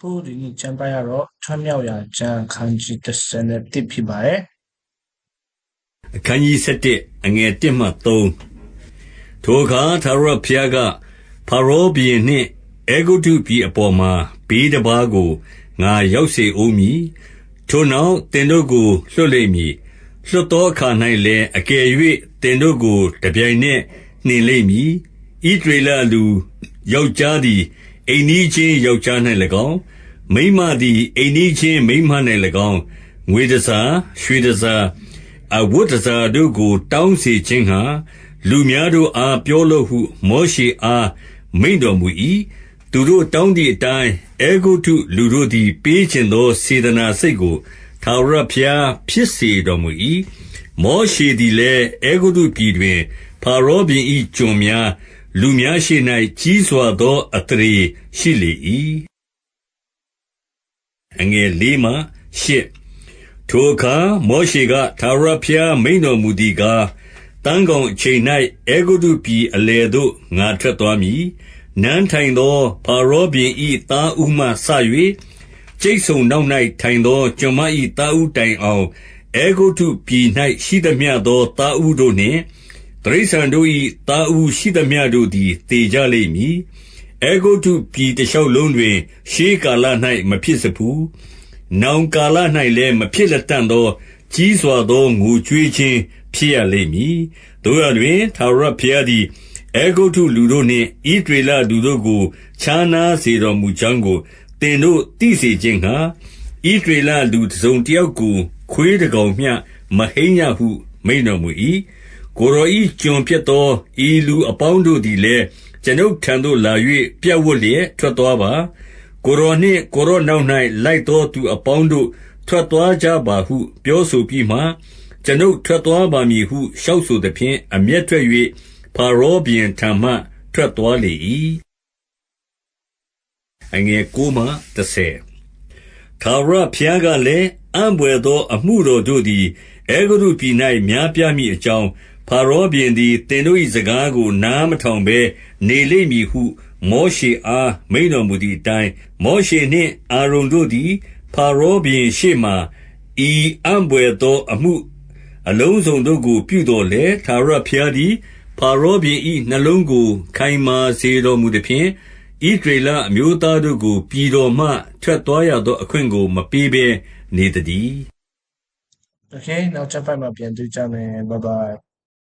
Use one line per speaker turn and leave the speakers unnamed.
ခုဒီနေ့ကျမ်းပိုင်းကတော့ထွတ်မြောက်ရာကျမ်းခန်းကြီး31ဖြစ်ပါတယ်
အခန်းကြီး7အငယ်1မှ3ထိုအခါသာရဘုရားကဖာရောဘုရင်နှင့်အေဂုတုပြည်အပေါ်မှာဘေးတစ်ပါးကိုငါရောက်စေဦးမည်ထိုနောက်တင်တို့ကိုလွှတ်လိမ့်မည်လွှတ်သောအခါ၌လည်းအကယ်၍တင်တို့ကိုတပြိုင်နက်နှင်လိမ့်မည်ဤဒေလလူယောက်ျားသည် အိမ်နီးချင်းယောက်ျား၌၎င်း မိန်းမသည် အိမ်နီးချင်းမိန်းမ၌၎င်း ငွေတစားရွှေတစားအဝတ်တစားတို့ကို တောင်းစေခြင်းငှါ လူများတို့အား ပြောလော့ဟု မောရှေအား မိန့်တော်မူ၏။သူတို့တောင်းသည်အတိုင်း၊အဲဂုတ္တုလူတို့သည် ပေးချင်သော စေတနာစိတ်ကို ထာဝရဘုရား ဖြစ်စေတော်မူ၏။မောရှေသည်လည်း၊အဲဂုတ္တုပြည်တွင်ဖာရောဘုရင်၏ကျွန်များ၊ လူများရှေ့၌ကြီးစွာသော အသရေရှိလေ၏။ထိုအခါ မောရှေက၊ထာဝရဘုရား မိန့်တော်မူသည်ကား၊သန်းခေါင်အချိန်၌အဲဂုတ္တုပြည်အလယ်သို့ ငါထွက်သွားမည်။နန်းထိုင်သောဖာရောဘုရင်၏သားဦးမှစ၍ကြိတ်ဆုံနောက်၌ထိုင်သော ကျွန်မ၏သားဦးတိုင်အောင်၊အဲဂုတ္တုပြည်၌ရှိသမျှသော သားဦးတို့နှင့် တိရစ္ဆာန်တို့၏သားဦးရှိသမျှတို့သည် သေကြလိမ့်မည်။အဲဂုတ္တုပြည်တရှောက်လုံးတွင် ရှေးကာလ၌မဖြစ်စဖူး။နောင်ကာလ၌လည်း မဖြစ်လတံ့သော ကြီးစွာသော ငိုကြွေးခြင်းဖြစ်ရလိမ့်မည်။သို့ရာတွင်၊ထာဝရဘုရားသည် အဲဂုတ္တုလူတို့နှင့် ဣသရေလလူတို့ကို ခြားနားစေတော်မူကြောင်းကို သင်တို့ သိစေခြင်းငှါ၊ဣသရေလလူတစုံတယောက်ကို ခွေးတကောင်မျှ မဟိန်းရဟု မိန့်တော်မူ၏။ ကိုယ်တော်၏ကျွန်ဖြစ်သော ဤလူအပေါင်းတို့သည်လည်း၊ကျွန်ုပ်ထံသို့လာ၍ပြပ်ဝပ်လျက် ထွက်သွားပါ။ကိုယ်တော်နှင့် ကိုယ်တော်နောက်၌လိုက်သောသူအပေါင်းတို့ ထွက်သွားကြပါဟု ပြောဆိုပြီးမှ၊ကျွန်ုပ်ထွက်သွားပါမည်ဟု လျှောက်ဆိုသဖြင့်၊အမျက်ထွက်၍ဖာရောဘုရင်ထံမှ ထွက်သွားလေ၏။ထာဝရဘုရားကလည်း၊အံ့ဘွယ်သော အမှုတော်တို့သည် အဲဂုတ္တုပြည်၌များပြားမည်အကြောင်း၊ ဖာရောဘုရင်သည် သင်တို့၏စကားကို နားမထောင်ဘဲနေလိမ့်မည်ဟု မောရှေအား မိန့်တော်မူသည်အတိုင်း၊မောရှေနှင့် အာရုန်တို့သည်ဖာရောဘုရင်ရှေ့မှာ ဤအံ့ဘွယ်သောအမှုအလုံးစုံတို့ကို ပြုသော်လည်း၊ထာဝရဘုရားသည်ဖာရောဘုရင်၏နှလုံးကို ခိုင်မာစေတော်မူသဖြင့်၊ဣသရေလအမျိုးသားတို့ကို ပြည်တော်မှ ထွက်သွားရသော အခွင့်ကို မပေးဘဲနေသတည်း။
Okay နောက်ကျမ်းပိုင်းမှာ ပြန်တွေ့ကြမယ် bye bye